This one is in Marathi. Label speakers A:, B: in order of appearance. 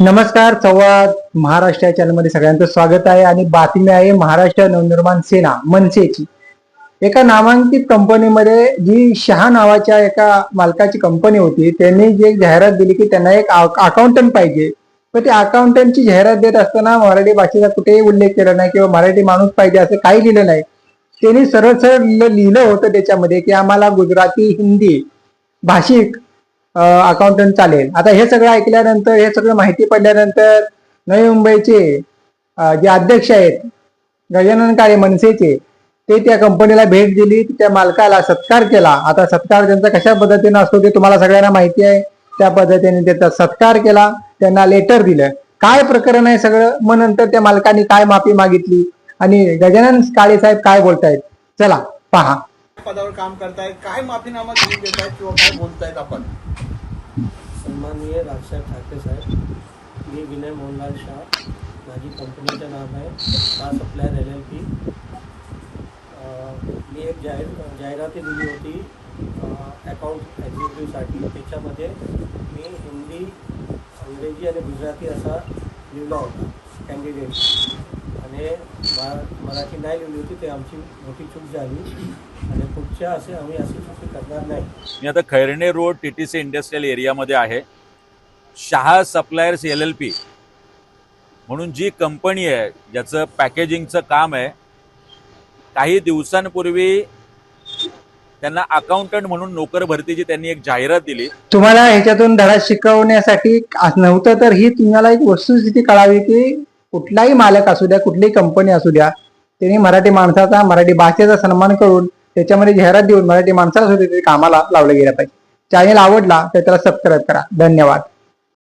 A: नमस्कार संवाद महाराष्ट्र या चॅनलमध्ये सगळ्यांचं स्वागत आहे आणि बातमी आहे महाराष्ट्र नवनिर्माण सेना मनसेची. एका नामांकित कंपनीमध्ये जी शहा नावाच्या एका मालकाची कंपनी होती त्यांनी जी एक जाहिरात दिली की त्यांना एक अकाउंटंट पाहिजे. पण ते अकाउंटंटची जाहिरात देत असताना मराठी भाषेचा कुठेही उल्लेख केला नाही किंवा मराठी माणूस पाहिजे असं काही लिहिलं नाही. त्यांनी सरळ सरळ लिहिलं होतं त्याच्यामध्ये की आम्हाला गुजराती हिंदी भाषिक अकाउंटंट चालेल. आता हे सगळं ऐकल्यानंतर हे सगळं माहिती पडल्यानंतर नवी मुंबईचे जे अध्यक्ष आहेत गजानन काळे मनसेचे ते त्या कंपनीला भेट दिली त्या मालकाला सत्कार केला. आता सत्कार त्यांचा कशा पद्धतीने असतो ते तुम्हाला सगळ्यांना माहिती आहे. त्या पद्धतीने त्याचा सत्कार केला त्यांना लेटर दिलं. काय प्रकरण आहे सगळं? मग नंतर त्या मालकाने काय माफी मागितली? आणि गजानन काळे साहेब काय बोलतायत? चला पहा.
B: पदावर काम करतायत काय माफीनामा घेऊन देत आहेत किंवा काय बोलतायत आपण?
C: सन्माननीय राजसाहेब ठाकरे साहेब मी विनय मोहनलाल शाह माझी कंपनीचं नाव आहे का सप्लायर एल एल पी. मी एक जाहीर जाहिराती दिली होती अकाउंट एक्झिक्युटिव्हसाठी त्याच्यामध्ये मी हिंदी अंग्रेजी आणि गुजराती असा लिहिला होता कॅन्डिडेट आणि मराठी नाही लिहिली होती ते आमची मोठी चूक झाली. आणि पुढच्या असे आम्ही अशी चुकी करणार नाही.
D: मी आता Khairane road T T C industrial एरियामध्ये आहे. Shah suppliers L L P. म्हणून जी कंपनी आहे ज्याचं पॅकेजिंगचं काम आहे काही दिवसांपूर्वी त्यांना अकाउंटंट म्हणून नोकर भरतीची त्यांनी एक जाहिरात दिली.
A: तुम्हाला ह्याच्यातून धडा शिकवण्यासाठी नव्हतं तर ही तुम्हाला एक वस्तुस्थिती कळावी की कुठलाही मालक असू द्या कुठलीही कंपनी असू द्या त्यांनी मराठी माणसाचा मराठी भाषेचा सन्मान करून त्याच्यामध्ये जाहिरात देऊन मराठी माणसाला सुद्धा कामाला लावलं गेलं पाहिजे. चॅनेल आवडला तर त्याला सबस्क्राईब करा. धन्यवाद.